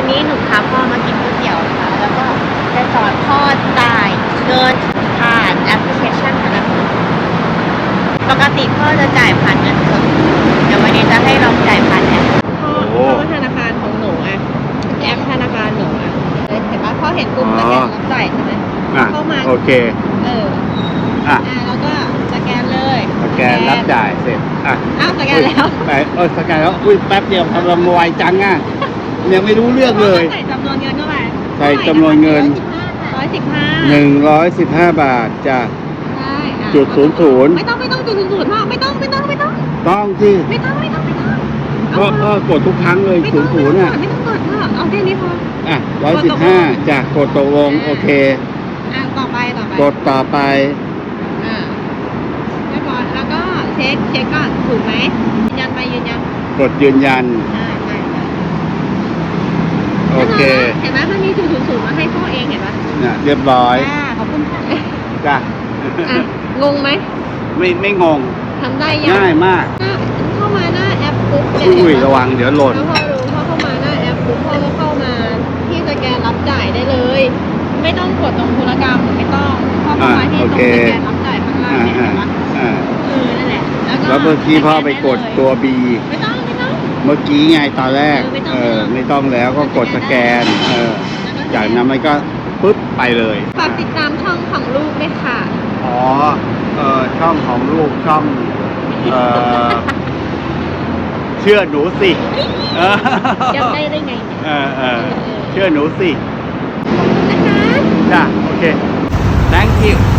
วันนี้หนูพาพ่อมากินก๋วยเตี๋ยวค่ะแล้วก็จะสอนพ่อจ่ายเงินผ่านแอปพลิเคชันธนาคารปกติพ่อจะจ่ายผ่านเงินสดเดี๋ยววันนี้จะให้ลองจ่ายผ่านแอปพ่อโอ้ พ่อธนาคารของหนูอะแอปธนาคารหนูอะเห็นปะพ่อเห็นปุ่มสแกนรับจ่ายใช่ไหม อะเข้ามา โอเคเอออะอ่าแล้วก็สแกนเลยสแกนรับจ่ายเสร็จอะอ้าวสแกนแล้วไปเออสแกนแล้วอุ้ยแป๊บเดียวทำลำไวจังอะ ยังไม่รู้เรื่องเลย ใส่จำนวนเงินเข้าไปใส่จำนวนเงิน ร้อยสิบห้าหนึ่งร้อยสิบห้าบาทจ้ะ ใช่อะจุดศูนย์ศูนย์ ไม่ต้องไม่ต้องจุดศูนย์ศูนย์พ่อไม่ต้องไม่ต้องไม่ต้องต้องที่ไม่ต้องไม่ต้องไม่ต้องก็ก็กดทุกครั้งเลยไม่ศูต้อนงย์ศูนย์อะ ไม่ต้องกดพ่อเอาแค่นี้พอ อะร้อยสิบห้าจ้ะกดตกลงโอเค อะต่อไปต่อไปกดต่อไป อ่าเรียบร้อยแล้วก็เช็คเช็คก่อนถูกไหมยืนยันไปยืนยันกดยืนยันใช่ใช่ใช่โอ เคเห็นไหมมันมีจุดศูนย์ศูนย์มาให้พ่อเองเห็นปะน่ะเรียบร้อยอ่าขอบคุณค่ะจ้ะอะงงไหมไม่ไม่งงทำได้ยังง่ายมากหน้าเข้ามาหน้าแอปปุ๊บเนี่ยอุ้ยเห็นประวังเดี๋ยวหล่น แล้วพอรู้พอเข้ามาหน้าแอปปุ๊บพ่อก็เข้ามาที่สแกนรับจ่ายได้เลย ไม่ต้องกดตรงธุรกรรมไม่ต้องพ่อเข้ามาที่ตรงสแกนรับจ่ายข้างล่างอ่าเนี่ยเห็อ่านปะอ่าเออนั่นแหละแล้วก็แล้วเมื่อกี้พ่อไปกดตัว B ไม่ต้องไม่ต้องเมื่อกี้ไงตอนแรกเออไม่ต้องเออ ไม่ต้องแล้วก็กดสแกน เออ จากนั้นมันก็ปุ๊บไปเลยฝากติดตามช่องของลูกด้วยค่ะ อ๋อ เออช่องของลูกช่อง เออเชื่อหนูสิเออจำได้ได้ไงเนี่ยเออเออเชื่อหนูสิ นะคะ จ้ะ โอเค thank you